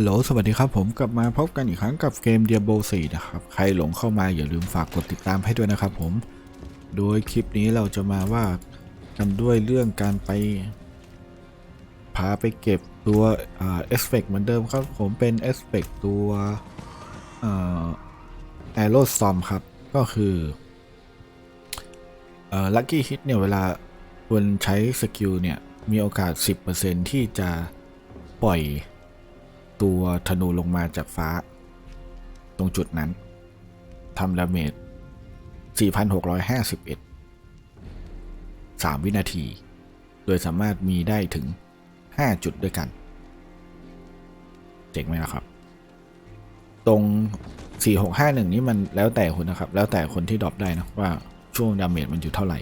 ฮัลโหล สวัสดีครับผมกลับมาพบกันอีกครั้งกับเกม Diablo 4 นะครับ ใครหลงเข้ามาอย่าลืมฝากกดติดตามให้ด้วยนะครับผม โดยคลิปนี้เราจะมาว่ากันด้วยเรื่องการไป พาไปเก็บตัวเอสเฟกเหมือนเดิมครับ ผมเป็นเอสเฟกตัวแอโรสตอมครับ ก็คือลัคกี้ฮิตเนี่ย เวลาคุณใช้สกิลเนี่ย มีโอกาส 10%ที่จะปล่อย ตัวธนูลงมาจากฟ้า ตรงจุดนั้นทำดาเมจ 4,651 3 วินาที โดยสามารถมีได้ถึง 5 จุดด้วยกัน เจ๋งไหมล่ะครับ ตรง 4651 นี่มันแล้วแต่คนนะครับ แล้วแต่คนที่ดรอปได้นะว่าช่วงดาเมจมันอยู่เท่าไหร่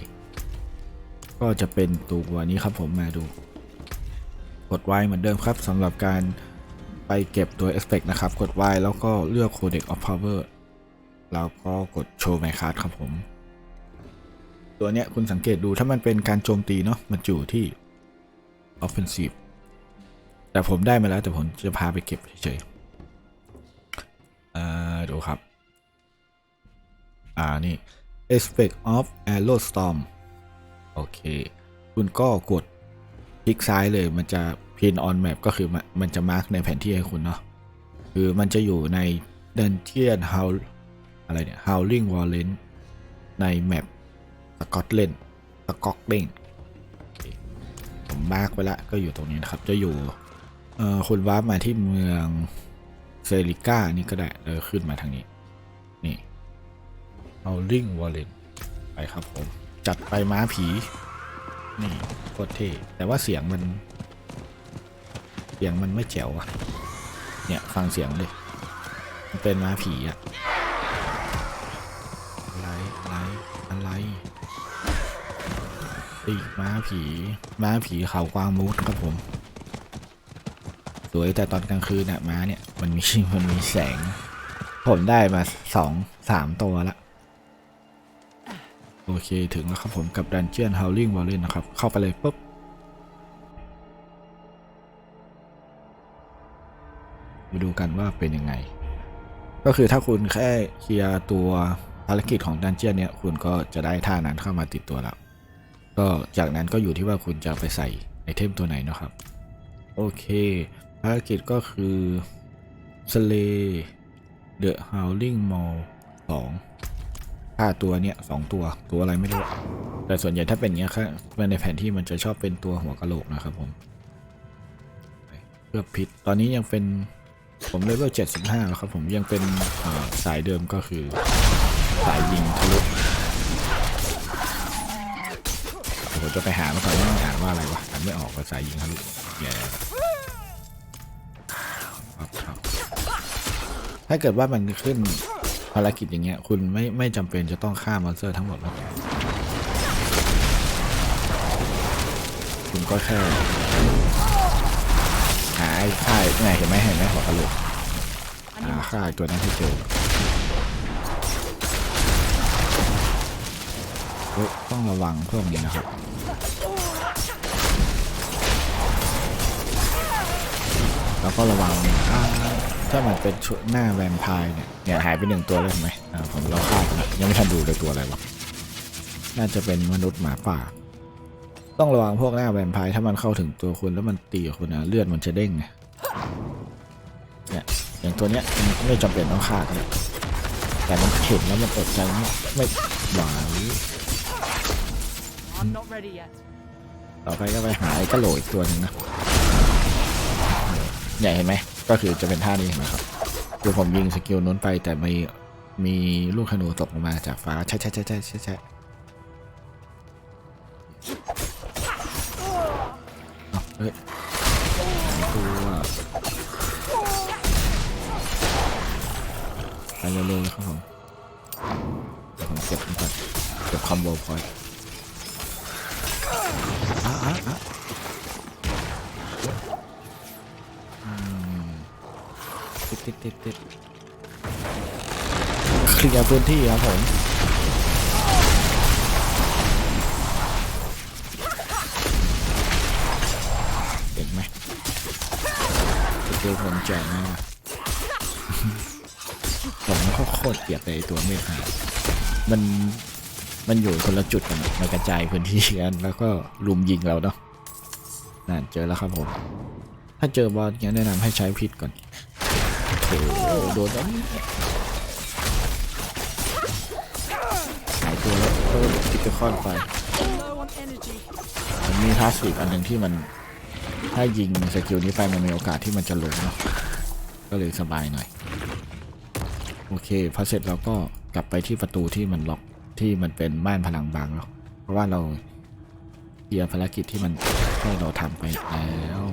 ก็จะเป็นตัวนี้ครับผมมาดู กดไว้เหมือนเดิมครับสำหรับการ ไปเก็บตัว Aspect นะครับ กด Y แล้วก็เลือก Codec of Power แล้วก็กด Show My Card ครับผม ตัวเนี้ยคุณสังเกตดูถ้ามันเป็นการโจมตีเนาะมันอยู่ที่ Offensive แต่ผมได้มาแล้วแต่ผมจะพาไปเก็บเฉยๆอ่าดูครับ อ่า นี่ Aspect of Arrow Storm โอเค คุณก็กดคลิกซ้ายเลยมันจะ pin on map ก็คือมันจะมาร์กในแผนที่ให้คุณเนาะคือมันจะอยู่ใน Dungeon Howl อะไรเนี่ย Howling Warren ในแมปสกอตเลนสกอตเลนผมมาร์กไว้ละก็อยู่ตรงนี้นะครับ จะอยู่เอ่อคุณวามาที่เมืองเซริก้านี่ก็ได้เออขึ้นมาทางนี้ นี่ Howling Warren ไปครับผม จัดไปม้าผี นี่โคตรเท่แต่ว่าเสียงมัน เสียงมันไม่แจ๋วอะเนี่ยฟังเสียงเลยมันเป็นม้าผีอะอะไรอะไรอะไรตีม้าผีม้าผีเขากวางมูดครับผมสวยแต่ตอนกลางคืนน่ะม้าเนี่ยมันมีมันมีแสง ผมได้มาสองสามตัวละโอเคถึงแล้วครับผมกับ Dungeon Howling Warren นะครับ เข้าไปเลยปุ๊บ มาดูกันว่าเป็นยังไง ก็คือถ้าคุณแค่เคลียร์ตัวภารกิจของดันเจียนเนี่ยคุณก็จะได้ท่านั้นเข้ามาติดตัวแล้ว ก็จากนั้นก็อยู่ที่ว่าคุณจะไปใส่ไอเทมตัวไหนนะครับ โอเค ภารกิจก็คือ Slay the Howling Mall 2ค่าตัวเนี่ยสองตัวตัวอะไรไม่รู้ แต่ส่วนใหญ่ถ้าเป็นเงี้ยค่ะในแผนที่มันจะชอบเป็นตัวหัวกะโหลกนะครับผม เพื่อพิษตอนนี้ยังเป็น ผมเลเวล 75 แล้วครับผมยังเป็นสายเดิมก็คือ สายยิงทะลุผมจะไปหามาก่อนว่าอ่านว่าอะไรวะอ่านไม่ออกว่าสายยิงทะลุแย่ครับถ้าเกิดว่ามันขึ้นภารกิจอย่างเงี้ย คุณไม่ไม่จำเป็นจะต้องฆ่ามอนสเตอร์ทั้งหมดหรอกคุณก็แค่ ไอ้ค่ายไงเห็นไหมเห็นไหมหัวกะโหลกหาค่ายตัวนั้นให้เจอเฮ้ยต้องระวังพวกนี้นะครับแล้วก็ระวังถ้ามันเป็นชุดหน้าแวมไพร์เนี่ยเนี่ยหายไปหนึ่งตัวเลยเห็นไหมผมเราฆ่าแล้วยังไม่ทันดูเลยตัวอะไรวะน่าจะเป็นมนุษย์หมาป่า ต้องระวังพวกหน้าแวมไพร์ถ้ามันเข้าถึงตัวคุณแล้วมันตีคุณนะเลือดมันจะเด้งไงเนี่ยอย่างตัวเนี้ยมันไม่จำเป็นต้องฆ่าก็ได้แต่มันเห็นแล้วมันอดใจไม่ไม่ไหว I'm not ready yet. ต่อไปก็ไปหาไอ้กระโหลกอีกตัวหนึ่งนะใหญ่เห็นไหมก็คือจะเป็นท่านี้เห็นไหมครับคือผมยิงสกิลนู้นไปแต่มีมีลูกธนูตกลงมาจากฟ้าใช่ใช่ใช่ใช่ใช่ เฮ้ยองตัวไปเร็วๆเลยครับผมผมเก็บก่อนเก็บคอมโบพอยต์อะอะอะติดติดติดติดเคลียร์พื้นที่ครับผม เห็นไหมตัวผมแจ๋งมากผมก็โคตรเกลียดเลยไอ้ตัวเมฆหามันมันอยู่คนละจุดกันอะมันกระจายพื้นที่กันแล้วก็ลุมยิงเราเนาะนั่นเจอแล้วครับผม ถ้าเจอบอสเนี่ยแนะนำให้ใช้พิษก่อนโอ้โหโดนแล้วหายตัวแล้วก็ติดไปค่อนไฟ Low on energy. มันมีพาสซีฟอันหนึ่งที่มัน ถ้ายิงสกิลนี้ไปมันมีโอกาสที่มันจะลงเนาะก็เลยสบายหน่อย โอเคพอเสร็จเราก็กลับไปที่ประตูที่มันล็อกที่มันเป็นม่านพลังบางแล้วเพราะว่าเราเคลียร์ภารกิจที่มันให้เราทำไปแล้ว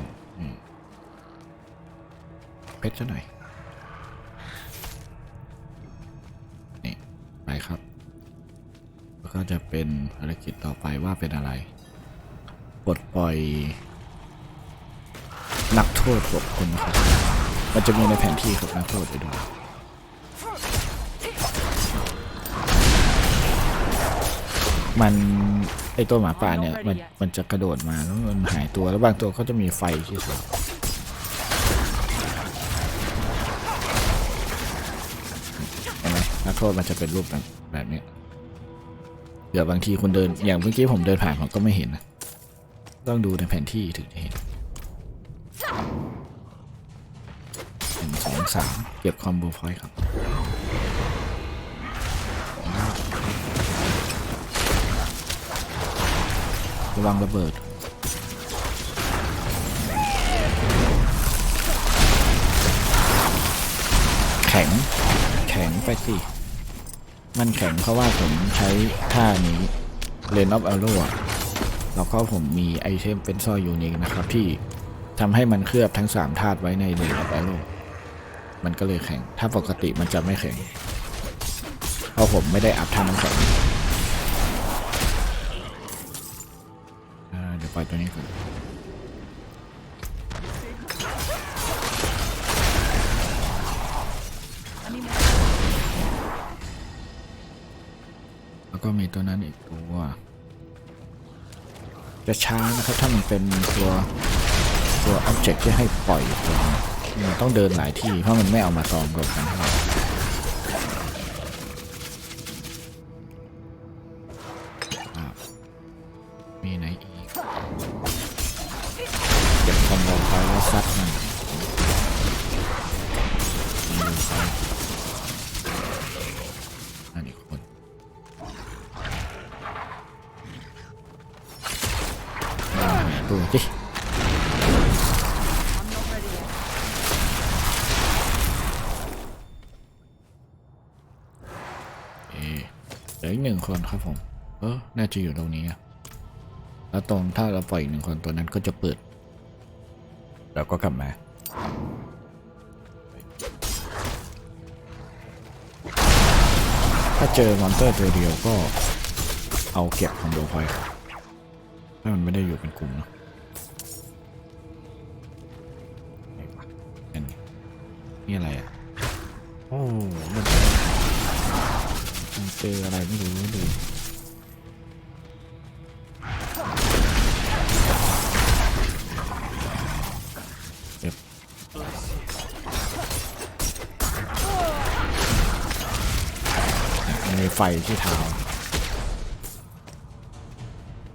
เพชรซะหน่อยนี่ไปครับแล้วก็จะเป็นภารกิจต่อไปว่าเป็นอะไรปลดปล่อย นักโทษหกคนนะครับ มันจะมีในแผนที่ครับนักโทษไปดูมันไอตัวหมาป่าเนี่ยมันมันจะกระโดดมาแล้วมันหายตัวแล้วบางตัวเขาจะมีไฟที่สุดเห็นไหมนักโทษมันจะเป็นรูปแบบแบบนี้เดี๋ยวบางทีคุณเดินอย่างเมื่อกี้ผมเดินผ่านผมก็ไม่เห็นนะต้องดูในแผนที่ถึงจะเห็น งสองสามเก็บคอมโบพอยต์ครับระวังระเบิดแข็งแข็งไปสิ มันแข็งเพราะว่าผมใช้ท่านี้เลนออฟเอลโร่แล้วก็ผมมีไอเทมเป็นสร้อยยูนิคนะครับที่ทำให้มันเคลือบทั้ง 3 ธาตุไว้ในเลนออฟเอลโร่ มันก็เลยแข็ง ถ้าปกติมันจะไม่แข็ง เพราะผมไม่ได้อัพท่าน้ำแข็งเดี๋ยวปล่อยตัวนี้ก่อนแล้วก็มีตัวนั้นอีกตัวจะช้านะครับถ้ามันเป็นตัวตัวอ็อบเจกต์ที่ให้ปล่อยตัว มันต้องเดินหลายที่เพราะมันไม่เอามาซ้อมกับกันมีไหนอีกเก็บคอมโบไปแล้วซัดมันมีไปอันอีกคนอ่าดูสิ I'm not ready yet. เอะเหลื ออีกหนึ่งคนครับผม เออ น่าจะอยู่ตรงนี้อะแล้วตรงถ้าเราปล่อยอีกหนึ่งคนตัวนั้นก็จะเปิด แล้วก็กลับมาถ้าเจอมอนเตอร์ตัวเดียวก็เอาเก็บคอมโบพอยต์ครับถ้ามันไม่ได้อยู่เป็นกลุ่มเนอะไหนวะนั่นไงนี่อะไรอะ โอ้มันมันเจออะไรไม่รู้ดูเจ็บมีไฟที่เท้า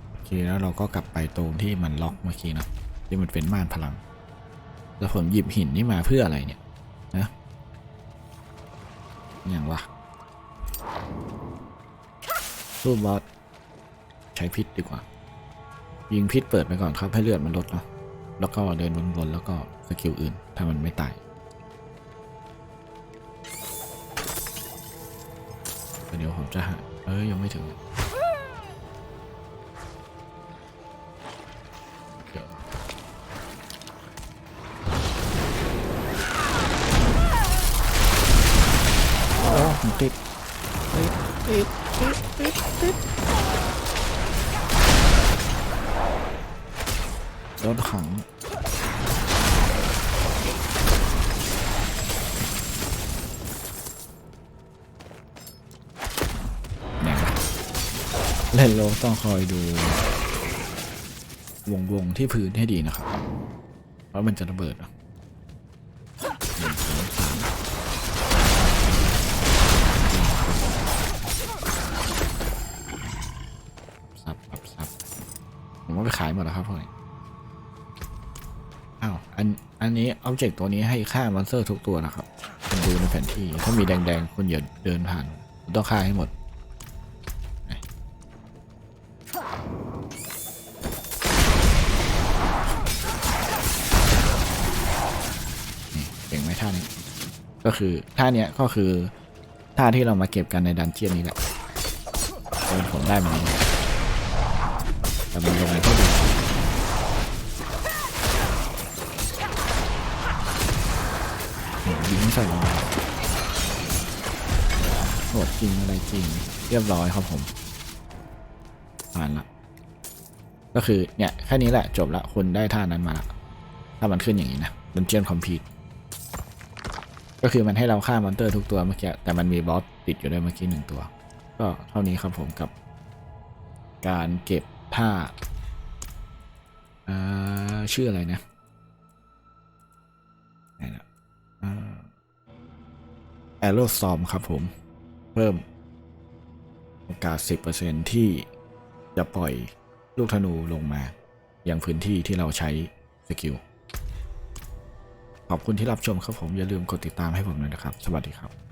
โอเคแล้วเราก็กลับไปตรงที่มันล็อกเมื่อกี้นะที่มันเป็นม่านพลัง แล้วผมหยิบหินนี่มาเพื่ออะไรเนี่ยนะอย่างวะ สู้บอสใช้พิษดีกว่า ยิงพิษเปิดไปก่อนครับให้เลือดมันลดเนาะแล้วก็เดินวนๆแล้วก็สกิลอื่น ถ้ามันไม่ตายเดี๋ยวผมจะหาเอ้ยยังไม่ถึงโอ้ผมติดติดติด ติดติดติดโดนขังเนี่ยเล่นโลต้องคอยดู วงวงที่พื้นให้ดีนะครับ เพราะมันจะระเบิดอะ ผมก็ไปขายหมดแล้วครับพวกนี้อ้าวอันอันนี้อ็อบเจกต์ตัวนี้ให้ฆ่ามอนสเตอร์ทุกตัวนะครับคุณดูในแผนที่ถ้ามีแดงๆคุณอย่าเดินผ่านต้องฆ่าให้หมดเก่งไหมท่านี้ก็คือท่าเนี้ยก็คือท่าที่เรามาเก็บกันในดันเจียนนี้แหละเออผมได้มา มันลงที่ดียิงใส่มาโหดจริงอะไรจริง เรียบร้อยครับผมผ่านละก็คือเนี่ยแค่นี้แหละจบละคุณได้ท่านั้นมาละถ้ามันขึ้นอย่างนี้นะดันเจียนคอมพิวก็คือมันให้เราฆ่ามอนเตอร์ทุกตัวเมื่อกี้แต่มันมีบอสติดอยู่ด้วยเมื่อกี้หนึ่งตัว ก็เท่านี้ครับผมกับการเก็บ ท่าชื่ออะไรนะแอโรซอมครับผม เพิ่มโอกาส 10%ที่จะปล่อยลูกธนูลงมา อยังพื้นที่ที่เราใช้สกิล ขอบคุณที่รับชมครับผม อย่าลืมกดติดตามให้ผมด้วยนะครับ สวัสดีครับ